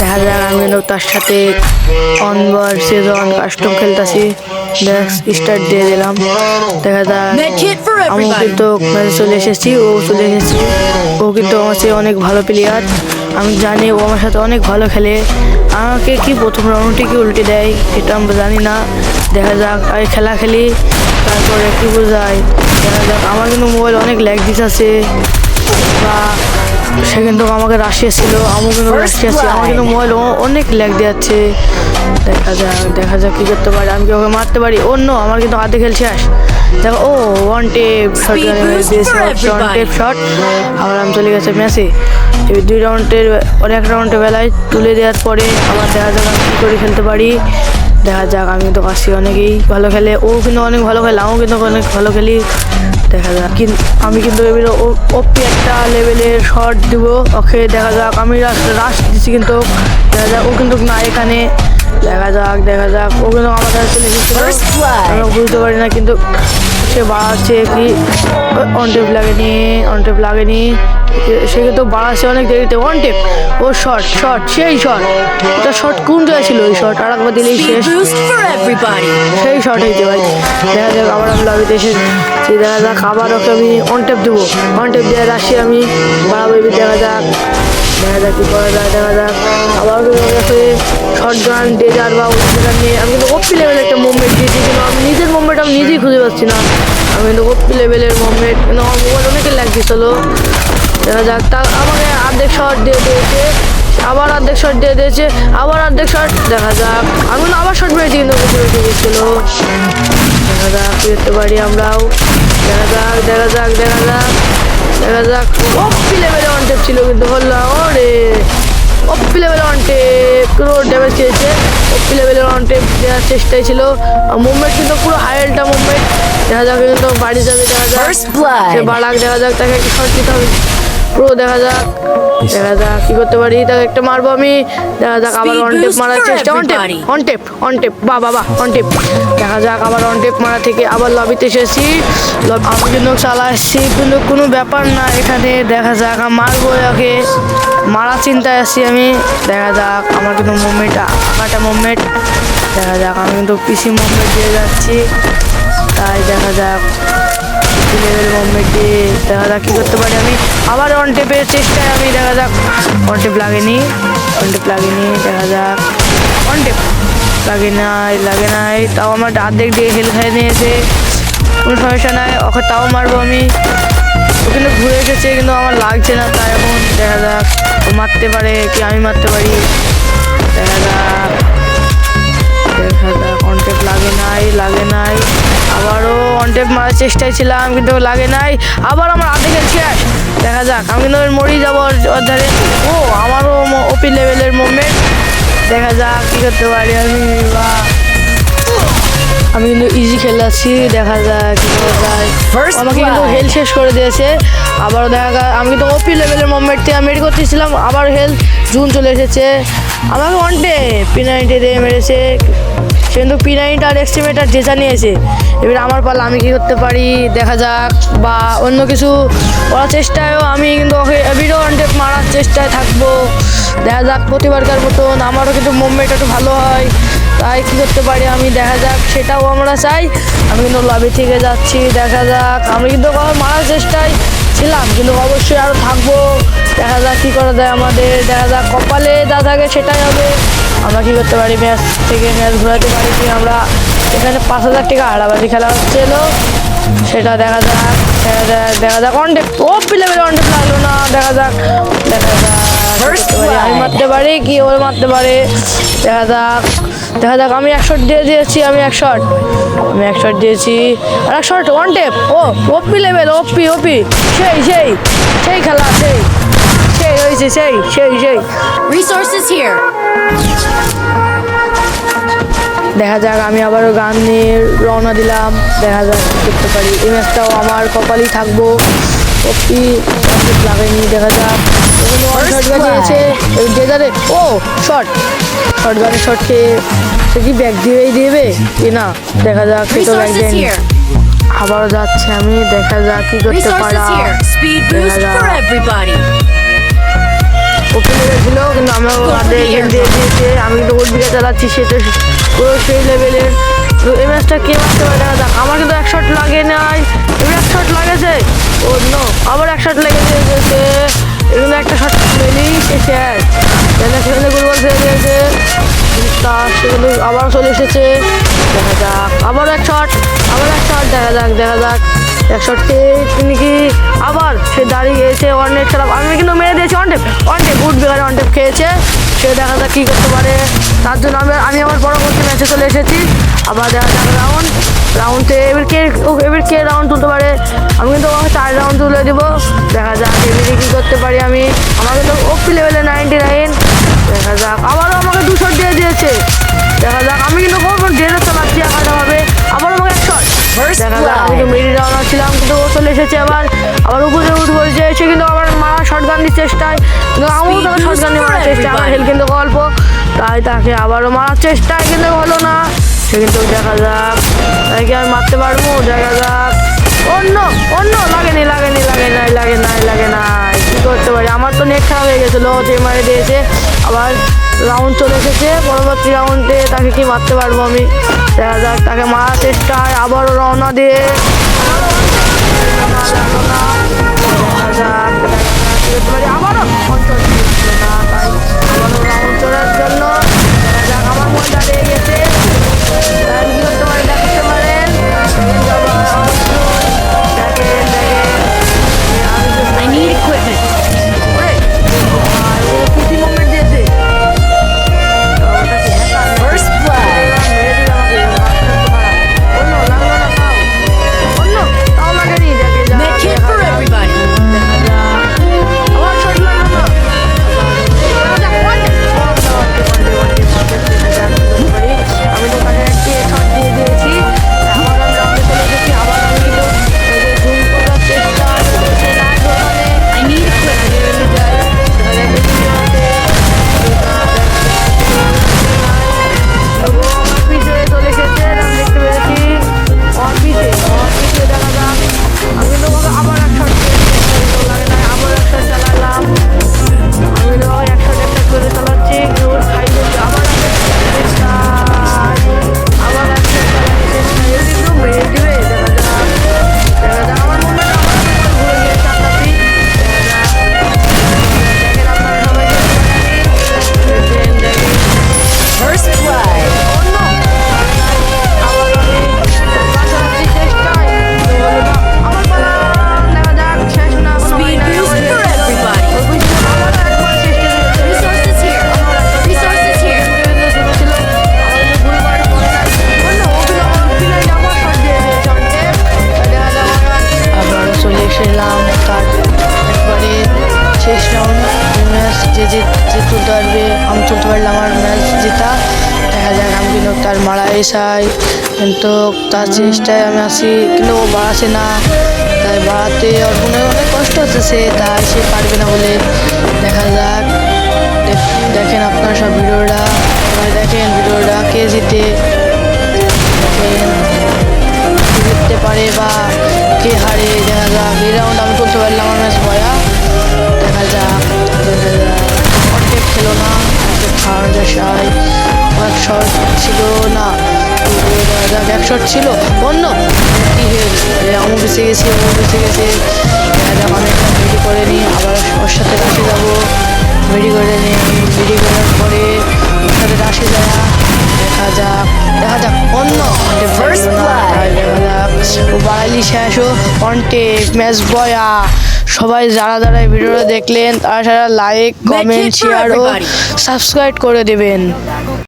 দেখা যাক আমি তার সাথে অনবার সিজন কাস্টম খেলতেছি। স্টার্ট দিয়ে দিলাম। দেখা যাক আমি কিন্তু চলে এসেছি ও চলে এসেছি। ও কিন্তু আমার চেয়ে অনেক ভালো প্লেয়ার আমি জানি ও আমার সাথে অনেক ভালো খেলে। আমাকে কি প্রথম রাউন্ডে কি উল্টে দেয় এটা আমরা জানি না। দেখা যাক আমি খেলা খেলি তারপরে কি বোঝায়। দেখা যাক আমার কিন্তু মোবাইল অনেক ল্যাগ আছে। বা সে কিন্তু আমাকে রাশিয়া ছিল আমিও কিন্তু রাশিয়া ছিল আমার কিন্তু মোবাইল অনেক ল্যাগ দিচ্ছে দেখা যাক দেখা যাক কী করতে পারি। আমি কি ওকে মারতে পারি? অন্য আমার কিন্তু হাতে খেল শেষ দেখো ও one tap shot one tap shot আবার আমি চলে গেছে ম্যাচে এই দুই রাউন্ডের অনেক রাউন্ডের বেলায় তুলে দেওয়ার পরে আবার দেখা যাক আমি কী করে খেলতে পারি। দেখা যাক আমি তো কাশি অনেকেই ভালো খেলে। ও কিন্তু অনেক ভালো খেলে আমিও কিন্তু অনেক ভালো খেলি। দেখা যাক। কিন্তু আমি কিন্তু এবারে ওপি একটা লেভেলের শর্ট দিব। ওকে দেখা যাক। আমি রাশ দিচ্ছি কিন্তু। দেখা যাক ও কিন্তু না এখানে। দেখা যাক দেখা যাক। ও কিন্তু আমার কাছে চলে এসেছিল আমরা বুঝতে পারি না কিন্তু সে বাড়াচ্ছে কি অনটেপ লাগেনি অনটেপ লাগেনি। সে কিন্তু বাড়াচ্ছে অনেক দেরিতে অনটেপ ও শর্ট শর্ট সেই শর্ট ওটা শর্ট কোন জায়গায় ছিল? ওই শর্ট আর একবার দিলেই শেষ. সেই শর্ট হইতে ভাই। দেখা যাক আবার আমি লবিতে এসে দেখা যাক আবার ওকে আমি অনটেপ দেবো। অনটেপ দিয়ে রাশি আমি বাড়াবো দেখা যাক। যাক করা যায় দেখা যাক। আবার শর্ট গান ডেজার বা ওই নিয়ে আমি কিন্তু ওপি লেভেলের একটা মুভমেন্ট দিয়েছি, কিন্তু আমি নিজের মুভমেন্ট আমি নিজেই খুঁজে পাচ্ছি না। আমি কিন্তু ওপি লেভেলের মুভমেন্ট কিন্তু আমার মোবাইল অনেকে লাগছিল দেখা যাক, তা আমাকে অর্ধেক শর্ট দিয়ে দিয়েছে। আবার অর্ধেক শট দিয়ে দিয়েছে, আবার অর্ধেক শট দেখা যাক। আমি আবার শট মেরেছি, কিন্তু বেশি গেছিল। দেখা যাক কি করতে পারি আমরাও। দেখা যাক দেখা যাক দেখা যাক। দেখা যাক অপি লেভেলে ওয়ান টেপ ছিল কিন্তু বললাম ওরে। অপি লেভেলে ওয়ান টেপ পুরো ড্যামেজ খেয়েছে। অপি লেভেলে ওয়ান টেপ দেওয়ার চেষ্টাই ছিল। মুভমেন্ট কিন্তু পুরো হাইলটা মুভমেন্ট দেখা যাক কিন্তু বাড়ি যাবে দেখা যাক। বাড়াক দেখা যাক তাকে একটা দিতে হবে। পুরো দেখা যাক দেখা যাক কি করতে পারি। তাকে একটা মারবো আমি। দেখা যাক আবার অন টেপ মারার চেষ্টা। One tap one tap one tap বা বাবা অন টেপ দেখা যাক আবার অন টেপ মারা থেকে আবার লবিতে এসেছি। আমি কিন্তু চালা এসেছি কিন্তু কোনো ব্যাপার না এখানে। দেখা যাক আমি মারবো ওকে। মারা চিন্তায় আছি আমি। দেখা যাক আমার কিন্তু মুভমেন্ট আঁকাটা মুভমেন্ট দেখা যাক আমি কিন্তু পিসি মুভমেন্ট দিয়ে যাচ্ছি। তাই দেখা যাক। লেভেল দেখা যাক কী করতে পারি। আমি আবার অন টেপের চেষ্টায় আমি দেখা যাক। অন টেপ লাগেনি। অন টেপ লাগেনি, দেখা যাক। অন টেপ লাগে নাই লাগে নাই। তাও আমার অর্ধেক দিয়ে হেল খেয়ে নিয়েছে। কোনো সমস্যা নাই। ওকে তাও মারবো আমি। ও কিন্তু ঘুরে এসেছে, কিন্তু আমার লাগছে না তাই এখন দেখা যাক। ও মারতে পারে কি আমি মারতে পারি? দেখা যাক। দেখা যাক। লাগে নাই লাগে নাই। আবারও অনটেপ মারার চেষ্টায় ছিলাম কিন্তু লাগে নাই। আবার আমার হাতে গেল শেষ দেখা যাক আমি কিন্তু মরি যাব ধারে। ও আমারও ওপি লেভেলের মুভমেন্ট দেখা যাক কী করতে পারি আমি বা। আমি কিন্তু ইজি খেলাচ্ছি দেখা যায় কি করা যায়। আমাকে কিন্তু. হেলথ শেষ করে দিয়েছে। আবারও দেখা যায় আমি কিন্তু ওপি লেভেলের মুভমেন্ট থেকে মেরে করতেছিলাম আবার হেলথ জুন চলে এসেছে। আমাকে ওয়ানটে পি নাইনটি দিয়ে মেরেছে। কিন্তু পি নাইনটা আর এক্সট্রিমেটার জেসা নিয়েছে, এবার আমার পালা আমি কি করতে পারি? দেখা যাক। বা অন্য কিছু করার চেষ্টায়ও আমি কিন্তু ওকে এবিরও ওয়ানটে মারার চেষ্টায় থাকব। দেখা যাক, প্রতিবারকার মতন আমারও কিন্তু মুভমেন্ট একটু ভালো হয়। তাই কী করতে পারি আমি? দেখা যাক, সেটাও আমরা চাই। আমি কিন্তু লবি থেকে যাচ্ছি। দেখা যাক, আমি কিন্তু মারার চেষ্টায় ছিলাম কিন্তু অবশ্যই আরও থাকব। দেখা যাক কী করা যায় আমাদের দেখা যাক কপালে যা থাকে সেটাই হবে। আমরা কী করতে পারি? ম্যাচ থেকে ম্যাচ ঘোরাতে পারি কি? আমরা এখানে পাঁচ হাজার টাকা হারাবাজি খেলা হচ্ছিল সেটা দেখা যাক দেখা যাক দেখা যাক। অনটেপ ও লেভেল অনটেপ লাগল না দেখা যাক দেখা যাক? আমি মারতে পারি? কি ওর মারতে পারে? দেখা যাক। দেখা যাক আমি এক শট দিয়ে দিয়েছি আমি এক শট আমি এক শট দিয়েছি। আর এক শট ওয়ান টেপ ও ওপি লেভেল ওপি ওপি সেই সেই সেই খেলা সেই। সেই হয়েছে সেই সেই সেই। Resources here. দেখা যাক আমি আবারও গান নিয়ে রওনা দিলাম। দেখা যাক করতে পারি। এই ম্যাচটাও আমার কপালই থাকব। ওপি লাগেনি দেখা যাক। ডেজারে ও শর্ট শর্ট খেয়ে সে কি ব্যাগ দিয়েই দেবে? কি না? দেখা যাক সে তো ব্যাগ দেয়নি আবারও যাচ্ছে আমি দেখা যাক কি করতে পারা। দেখা যাক। ওপেন ছিল কিন্তু আমার দিয়ে দিয়েছে। আমি কিন্তু চালাচ্ছি সেটা পুরো সেই লেভেলের তো এই ম্যাচটা কে মারতে পারে? দেখা যাক। আমার কিন্তু এক শট লাগে নাই। এবার এক শট লাগেছে। ও নো আবার এক শট লেগে দিয়েছে এগুলো একটা শট মেলেই সে শেষ সেখানে সেখানে গোলবল ফেলে দিয়েছে তার সেগুলো আবার চলে এসেছে। দেখা যাক আবার এক শট আবার এক শট, দেখা যাক দেখা যাক। এক শট তিনি কি আবার সে দাঁড়িয়ে গিয়েছে অনেক খারাপ আমি কিন্তু মেরে দিয়েছি। অনটেপ অনটেপ উঠবে টেপ উঠ বেকারে অন টেপ খেয়েছে। সে দেখা যাক কী করতে পারে। তার জন্য আমি আমি আমার পরবর্তী ম্যাচে চলে এসেছি। আবার দেখা যাক রাউন্ড রাউন্ডে এবার কে এবার কে রাউন্ড তুলতে পারে? আমি কিন্তু চার রাউন্ড তুলে দেবো। দেখা যাক এবারে কী করতে পারি আমি। আমার কিন্তু ওপি লেভেলে নাইনটি নাইন দেখা যাক। আবারও আমাকে দুশো দিয়ে দিয়েছে। দেখা যাক এসেছে আবার আবার উপরে উঠ করেছে সে কিন্তু আবার মারা শর্ট গানের চেষ্টায়। কিন্তু আমিও তাকে Speed শর্ট গানে for মারার চেষ্টা আমার হেল কিন্তু গল্প। তাই তাকে আবারও মারার চেষ্টায় কিন্তু হলো না। সে কিন্তু দেখা যাক তাকে আর মারতে পারব দেখা যাক। অন্য অন্য লাগেনি লাগেনি লাগে নাই লাগে নাই লাগে নাই কি করতে পারি? আমার তো নেট খারাপ হয়ে গেছিল যে মারে দিয়েছে আবার রাউন্ড চলে এসেছে পরবর্তী রাউন্ডে তাকে কি মারতে পারব আমি? দেখা যাক তাকে মারার চেষ্টায় আবারও রওনা দিয়ে তার মারা এসাই। কিন্তু তার চেষ্টায় আমি আসি কিন্তু ও বাড়াছে না। তাই বাড়াতে ওর মনে অনেক কষ্ট হচ্ছে সে, তাই সে পারবে না বলে। দেখা যাক। দেখ- দেখেন আপনার সব ভিডিওটা। দেখেন ভিডিওটা কে জিতে। জিততে পারে বা কে হারে। দেখা যাক। এই রাউন্ড আমি তুলতে পারলাম আমার ম্যাচ বয়া। দেখা যাক। শট ছিল অন্য। আমি বেঁচে গেছি ও বেঁচে গেছে। আমি একটা ভিডিও করে নিই আবার ওর সাথে রাশে যাব। ভিডিও করে নিই ভিডিও করার পরে ওর সাথে রাশে যাওয়া দেখা যাক দেখা যাক অন্য। বাড়ালি শেষ ও কন্টেক ম্যাচ বয়া সবাই যারা যারা ভিডিওটা দেখলেন তারা সারা লাইক কমেন্ট শেয়ার ও সাবস্ক্রাইব করে দেবেন।